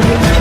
audio.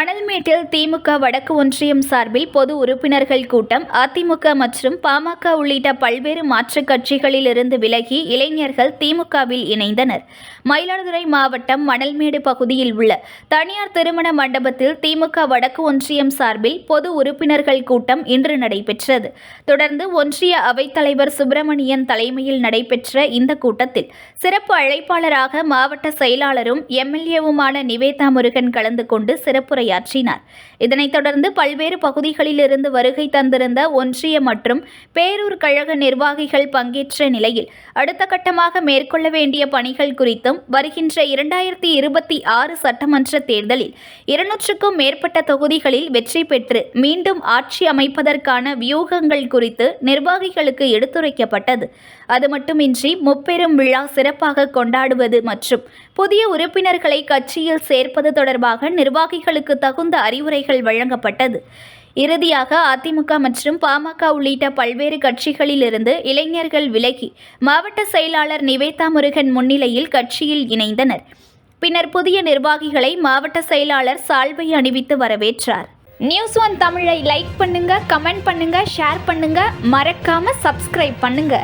மணல்மேட்டில் திமுக வடக்கு ஒன்றியம் சார்பில் பொது உறுப்பினர்கள் கூட்டம். அதிமுக மற்றும் பாமக உள்ளிட்ட பல்வேறு மாற்றுக் கட்சிகளில் இருந்து விலகி இளைஞர்கள் திமுகவில் இணைந்தனர். மயிலாடுதுறை மாவட்டம் மணல்மேடு பகுதியில் உள்ள தனியார் திருமண மண்டபத்தில் திமுக வடக்கு ஒன்றியம் சார்பில் பொது உறுப்பினர்கள் கூட்டம் இன்று நடைபெற்றது. தொடர்ந்து ஒன்றிய அவைத்தலைவர் சுப்பிரமணியன் தலைமையில் நடைபெற்ற இந்த கூட்டத்தில் சிறப்பு அழைப்பாளராக மாவட்ட செயலாளரும் எம்எல்ஏவுமான நிவேதா முருகன் கலந்து கொண்டு சிறப்புரை உரையாற்றினார். இதனைத் தொடர்ந்து பல்வேறு பகுதிகளில் இருந்து வருகை தந்திருந்த ஒன்றிய மற்றும் பேரூர் கழக நிர்வாகிகள் பங்கேற்ற நிலையில் அடுத்த கட்டமாக மேற்கொள்ள வேண்டிய பணிகள் குறித்தும் வருகின்ற இரண்டாயிரத்தி இருபத்தி ஆறு சட்டமன்ற தேர்தலில் இருநூற்றுக்கும் மேற்பட்ட தொகுதிகளில் வெற்றி பெற்று மீண்டும் ஆட்சி அமைப்பதற்கான வியூகங்கள் குறித்து நிர்வாகிகளுக்கு எடுத்துரைக்கப்பட்டது. அது மட்டுமின்றி முப்பெரும் விழா சிறப்பாக கொண்டாடுவது மற்றும் புதிய உறுப்பினர்களை கட்சியில் சேர்ப்பது தொடர்பாக நிர்வாகிகளுக்கு தகுந்த அறிவுரைகள் வழங்கப்பட்டது. இறுதியாக அதிமுக மற்றும் பாமக உள்ளிட்ட பல்வேறு கட்சிகளிலிருந்து இளைஞர்கள் விலகி மாவட்ட செயலாளர் நிவேதா முருகன் முன்னிலையில் கட்சியில் இணைந்தனர். பின்னர் புதிய நிர்வாகிகளை மாவட்ட செயலாளர் சால்வை அணிவித்து வரவேற்றார். நியூஸ் ஒன் தமிழை லைக் பண்ணுங்க கமெண்ட் பண்ணுங்க ஷேர் பண்ணுங்க. மறக்காம சப்ஸ்கிரைப் பண்ணுங்க.